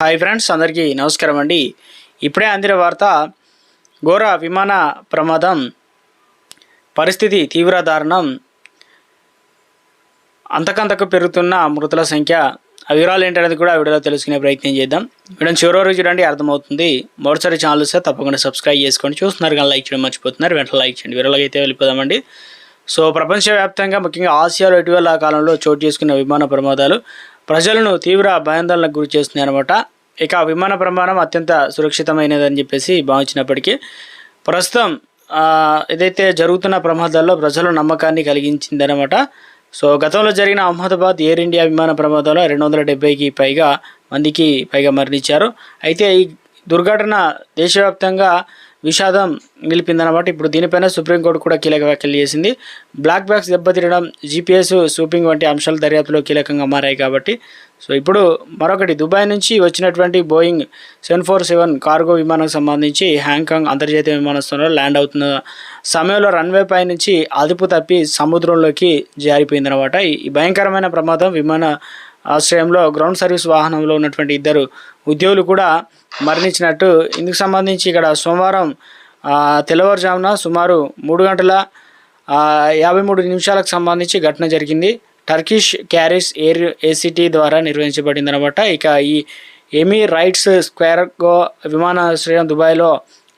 Hi friends అందరికీ నమస్కారం అండి. ఇప్పుడే అందిన వార్త ఘోర విమాన ప్రమాదం పరిస్థితి తీవ్ర దారుణం అంతకంతకు పెరుగుతున్న మృతుల సంఖ్య ఆ వివరాలు ఏంటనేది కూడా ఆ వీడియోలో తెలుసుకునే ప్రయత్నం చేద్దాం. వీడియో చివరి వరకు చూడండి అర్థమవుతుంది. మొదటిసారి ఛానల్ వస్తే తప్పకుండా సబ్స్క్రైబ్ చేసుకోండి చూస్తున్నారు కానీ లైక్ చేయడం మర్చిపోతున్నారు. వెంటనే లైక్ చేయండి. వివరాలు అయితే వెళ్ళిపోదామండి. సో ప్రపంచవ్యాప్తంగా ముఖ్యంగా ఆసియాలో ఇటీవల కాలంలో చోటు చేసుకున్న విమాన ప్రమాదాలు ప్రజలను తీవ్ర భయాందోళనకు గురి చేస్తున్నాయి అనమాట ఇక ఆ విమాన ప్రమాణం అత్యంత సురక్షితమైనదని చెప్పేసి భావించినప్పటికీ ప్రస్తుతం ఏదైతే జరుగుతున్న ప్రమాదాల్లో ప్రజలు నమ్మకాన్ని కలిగించిందనమాట సో గతంలో జరిగిన అహ్మదాబాద్ ఎయిర్ ఇండియా విమాన ప్రమాదంలో రెండు వందల డెబ్బైకి పైగా మందికి పైగా మరణించారు. అయితే ఈ దుర్ఘటన దేశవ్యాప్తంగా విషాదం నిలిపిందన్నమాట. ఇప్పుడు దీనిపైన సుప్రీంకోర్టు కూడా కీలక వ్యాఖ్యలు చేసింది. బ్లాక్ బ్యాగ్స్ దెబ్బతినడం జీపీఎస్ సూపింగ్ వంటి అంశాలు దర్యాప్తులో కీలకంగా మారాయి కాబట్టి. సో ఇప్పుడు మరొకటి. దుబాయ్ నుంచి వచ్చినటువంటి Boeing seven four seven cargo విమానం సంబంధించి హాంకాంగ్ అంతర్జాతీయ విమానాశ్రయంలో ల్యాండ్ అవుతున్న సమయంలో రన్వే పై నుంచి అదుపు తప్పి సముద్రంలోకి జారిపోయిందనమాట ఈ భయంకరమైన ప్రమాదం విమాన ఆశ్రయంలో గ్రౌండ్ సర్వీస్ వాహనంలో ఉన్నటువంటి ఇద్దరు ఉద్యోగులు కూడా మరణించినట్టు. ఇందుకు సంబంధించి ఇక్కడ సోమవారం తెల్లవారుజామున సుమారు మూడు గంటల యాభై మూడు నిమిషాలకు సంబంధించి ఘటన జరిగింది. టర్కిష్ క్యారిస్ ఎయిర్ ఏసీటీ ద్వారా నిర్వహించబడింది అనమాట ఇక ఈ ఎమీ రైట్స్ స్క్వేర్గో విమానాశ్రయం దుబాయ్లో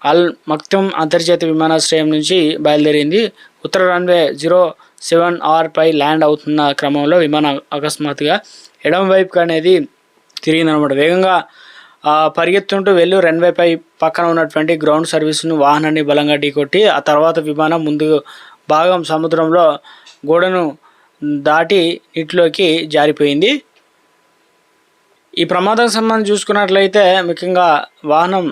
అల్ మక్తుమ్ అంతర్జాతీయ విమానాశ్రయం నుంచి బయలుదేరింది. ఉత్తర రన్వే జీరో సెవెన్ ఆర్పై ల్యాండ్ అవుతున్న క్రమంలో విమానం అకస్మాత్తుగా ఎడం వైపుకి అనేది తిరిగిందనమాట. వేగంగా పరిగెత్తుంటూ వెళ్ళి రన్వే పై పక్కన ఉన్నటువంటి గ్రౌండ్ సర్వీస్ను వాహనాన్ని బలంగా ఢీకొట్టి ఆ తర్వాత విమానం ముందు భాగం సముద్రంలో గోడను దాటి నీటిలోకి జారిపోయింది. ఈ ప్రమాదం సంబంధించి చూసుకున్నట్లయితే ముఖ్యంగా వాహనం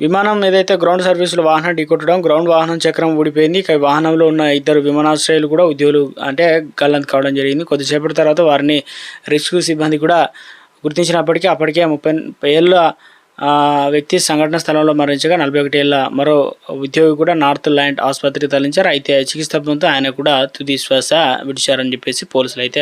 విమానం ఏదైతే గ్రౌండ్ సర్వీసులు వాహనం ఢీకొట్టడం గ్రౌండ్ వాహనం చక్రం ఊడిపోయింది. ఇక వాహనంలో ఉన్న ఇద్దరు విమానాశ్రయాలు కూడా ఉద్యోగులు అంటే గల్లంత కావడం జరిగింది. కొద్దిసేపటి తర్వాత వారిని రెస్క్యూ సిబ్బంది కూడా గుర్తించినప్పటికీ అప్పటికే ముప్పై ఏళ్ళ ఆ, వ్యక్తి సంఘటన స్థలంలో మరణించగా నలభై ఒకటి ఏళ్ళ మరో ఉద్యోగి కూడా నార్త్ ల్యాండ్ ఆసుపత్రికి తరలించారు. అయితే చికిత్స పొందుతూ ఆయన కూడా తుది శ్వాస విడిచారని చెప్పేసి పోలీసులు అయితే